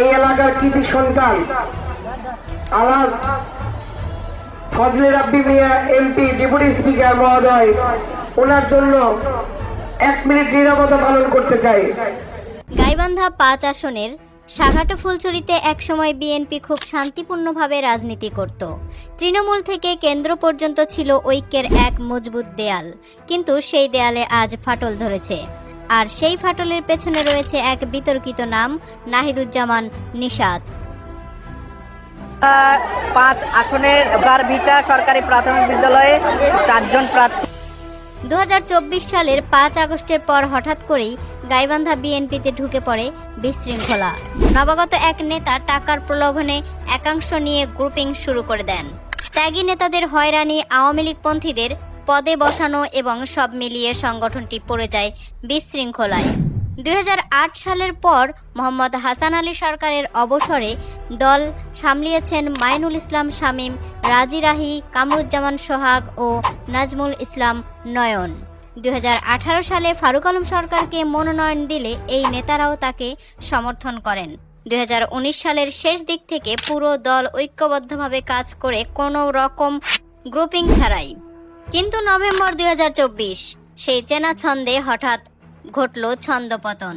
এই এলাকার কৃতি সন্তান। আলাস Fazle Rabbi Miah MP deputy speaker মহোদয়, ওনার জন্য এক মিনিট নিরাপত্তা পালন করতে চাই। গাইবান্ধা পাঁচ আসনের সাঘাটো ফুলছড়িতে একসময় বিএনপি খুব শান্তিপূর্ণভাবে রাজনীতি করত। তৃণমূল থেকে কেন্দ্র পর্যন্ত ছিল ঐক্যের এক মজবুত দেয়াল, কিন্তু সেই দেয়ালে আজ ফাটল ধরেছে। আর সেই ফাটলের পেছনে রয়েছে এক বিতর্কিত নাম নাহিদুজ্জামান নিষাদ পাঁচ আসনের বারবিটা সরকারি প্রাথমিক বিদ্যালয়ে চারজন প্রার্থী। দু হাজার চব্বিশ সালের পাঁচ আগস্টের পর হঠাৎ করেই গাইবান্ধা বিএনপিতে ঢুকে পড়ে বিশৃঙ্খলা। নবাগত এক নেতা টাকার প্রলোভনে একাংশ নিয়ে গ্রুপিং শুরু করে দেন। ত্যাগী নেতাদের হয়রানি আওয়ামী লীগপন্থীদের পদে বসানো এবং সব মিলিয়ে সংগঠনটি পড়ে যায় বিশৃঙ্খলায়। দুই হাজার আট সালের পর মোহাম্মদ হাসান আলী সরকারের অবসরে দল সামলিয়েছেন মাইনুল ইসলাম শামীম, রাজি রাহি, কামরুজ্জামান সোহাগ ও নাজমুল ইসলাম নয়ন। দুই হাজার আঠারো সালে ফারুক আলম সরকারকে মনোনয়ন দিলে এই নেতারাও তাকে সমর্থন করেন। দু হাজার উনিশ সালের শেষ দিক থেকে পুরো দল ঐক্যবদ্ধভাবে কাজ করে কোনো রকম গ্রুপিং ছাড়াই। কিন্তু নভেম্বর দু হাজার চব্বিশ সেই চেনা ছন্দে হঠাৎ ঘটল ছন্দপতন।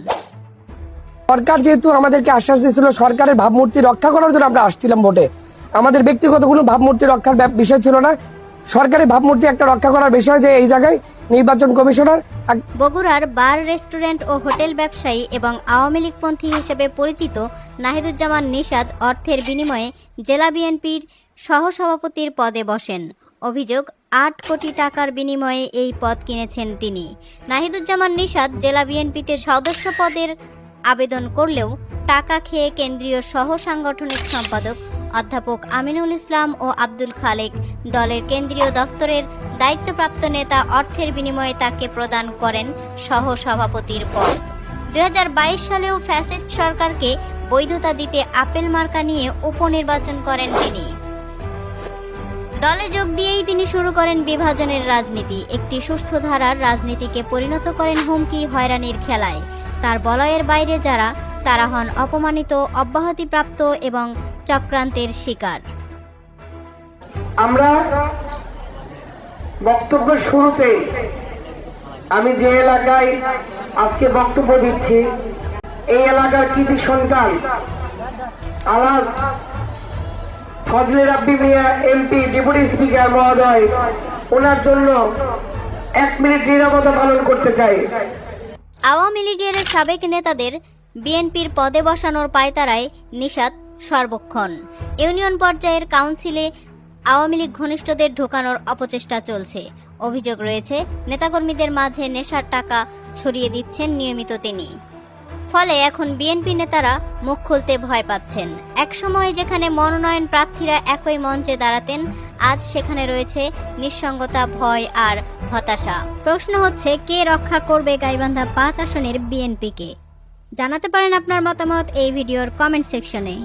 সরকার যেহেতু আমাদেরকে আশ্বাস দিয়েছিল সরকারের ভাবমূর্তি রক্ষা করার জন্য আমরা আসছিলাম ভোটে। আমাদের ব্যক্তিগত কোনো ভাবমূর্তি রক্ষার বিষয় ছিল না। সরকারের ভাবমূর্তি একটা রক্ষা করার বিষয় যে এই জায়গায় নির্বাচন কমিশনার বগুড়ার বার রেস্টুরেন্ট ও হোটেল ব্যবসায়ী এবং আওয়ামী লীগপন্থী হিসেবে পরিচিত নাহিদুজ্জামান নিষাদ অর্থের বিনিময়ে জেলা বিএনপির সহসভাপতির পদে বসেন। অভিযোগ আট কোটি টাকার বিনিময়ে এই পদ কিনেছেন তিনি। নাহিদুজ্জামান নিষাদ জেলা বিএনপিতে সদস্য পদের আবেদন করলেও টাকা খেয়ে কেন্দ্রীয় সহ সাংগঠনিক সম্পাদক অধ্যাপক আমিনুল ইসলাম ও আব্দুল খালেক দলের কেন্দ্রীয় দপ্তরের দায়িত্বপ্রাপ্ত নেতা অর্থের বিনিময়ে তাকে প্রদান করেন সহ সভাপতির পদ। দু হাজার বাইশ সালেও ফ্যাসিস্ট সরকারকে বৈধতা দিতে আপেল মার্কা নিয়ে উপনির্বাচন করেন তিনি। দলে যোগ দিয়েই তিনি শুরু করেন বিভাজনের রাজনীতি। একটি সুস্থ ধারার রাজনীতিকে পরিণত করেন হুমকি হয়রানির খেলায়। তার বলয়ের বাইরে যারা, তারা হন অপমানিত, অব্যাহতিপ্রাপ্ত এবং চক্রান্তের শিকার। আমরা বক্তব্যের শুরুতে আমি যে এলাকায় আজকে বক্তব্য দিচ্ছি, এই এলাকার কৃতি সন্তান আলাস Fazle Rabbi Miah, MP, deputy speaker মহোদয়, ওনার জন্য এক মিনিট নিরাপত্তা পালন করতে চাই। আওয়ামী লীগের সাবেক নেতাদের বিএনপির পদে বসানোর পায়তারায় নিষাদ, সর্বক্ষণ। ইউনিয়ন পর্যায়ের কাউন্সিলে আওয়ামী লীগ ঘনিষ্ঠদের ঢোকানোর অপচেষ্টা চলছে। অভিযোগ রয়েছে, নেতাকর্মীদের মাঝে নেশার টাকা ছড়িয়ে দিচ্ছেন নিয়মিত তিনি। ফলে এখন বিএনপি নেতারা মুখ খুলতে ভয় পাচ্ছেন। একসময় যেখানে মনোনয়ন প্রার্থীরা একই মঞ্চে দাঁড়াতেন, আজ সেখানে রয়েছে নিঃসঙ্গতা, ভয় আর হতাশা। প্রশ্ন হচ্ছে, কে রক্ষা করবে গাইবান্ধা পাঁচ আসনের বিএনপিকে? জানাতে পারেন আপনার মতামত এই ভিডিওর কমেন্ট সেকশনে।